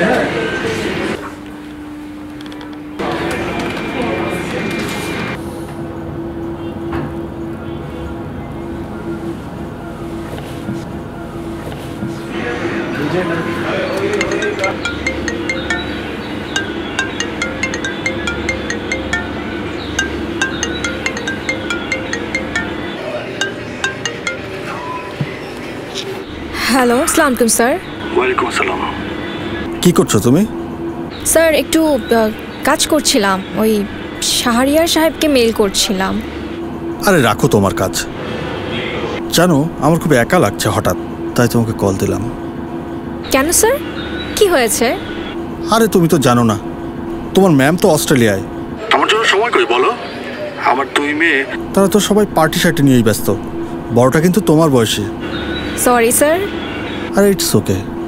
done. Hello सलामकुम sir वालेकुम सलाम কি করছ তুমি? স্যার একটু কাজ করছিলাম। ওই শাহরিয়ার সাহেবকে মেল করছিলাম। আরে রাখো তোমার কাজ। জানো আমার খুব একা লাগছে হঠাৎ তাই তোমাকে কল দিলাম। কেন স্যার? কি হয়েছে? আরে তুমি তো জানো না। তোমার ম্যাম তো অস্ট্রেলিয়ায়। আমার জন্য সময় কই বলো। আমার দুই মেয়ে। তারা তো সবাই পার্টি শার্টি নিয়েই ব্যস্ত। বড়টা কিন্তু তোমার বয়সী। Sorry sir. আরে ইটস ওকে।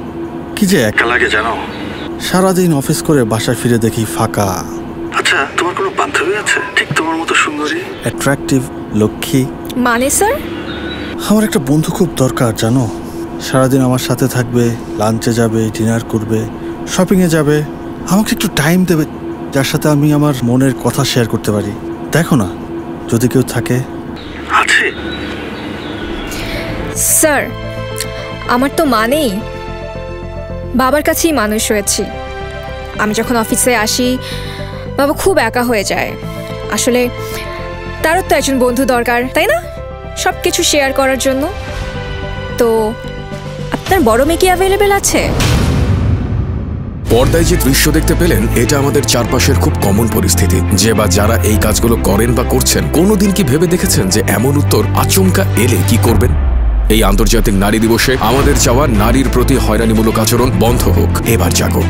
কি যে? এক লাগে জানো। সারাদিন অফিস করে বাসায় ফিরে দেখি ফাঁকা। আচ্ছা তোমার কোনো বান্ধবী আছে? ঠিক তোমার মতো সুন্দরী। অ্যাট্রাকটিভ লক্ষ্মী। মানে স্যার? আমার একটা বন্ধু খুব দরকার জানো। সারাদিন আমার সাথে থাকবে লাঞ্চে যাবে ডিনার করবে শপিংয়ে যাবে। আমাকে একটু টাইম দেবে যার সাথে আমি আমার মনের কথা শেয়ার করতে পারি। দেখো না যদি কেউ থাকে। আছে। স্যার আমার তো মানেই। বাবার কাছেই মানুষ হয়েছি। আমি যখন অফিসে আসি, বাবা খুব একা হয়ে যায়। আসলে তারও তো একজন বন্ধু দরকার, তাই না? সব কিছু শেয়ার করার জন্য। তো আপনার বড় মেয়ে কি অ্যাভেলেবেল আছে? পর্দায় যে দৃশ্য দেখতে পেলেন, এটা আমাদের চারপাশের খুব কমন পরিস্থিতি। যে বা যারা এই কাজগুলো করেন বা করছেন, কোনোদিন কি ভেবে দেখেছেন যে এমন উত্তর আচমকা এলে কি করবেন? এই আন্তর্জাতিক নারী দিবসে আমাদের চাওয়া নারীর প্রতি হয়রানিমূলক আচরণ বন্ধ হোক। এবার জাগো।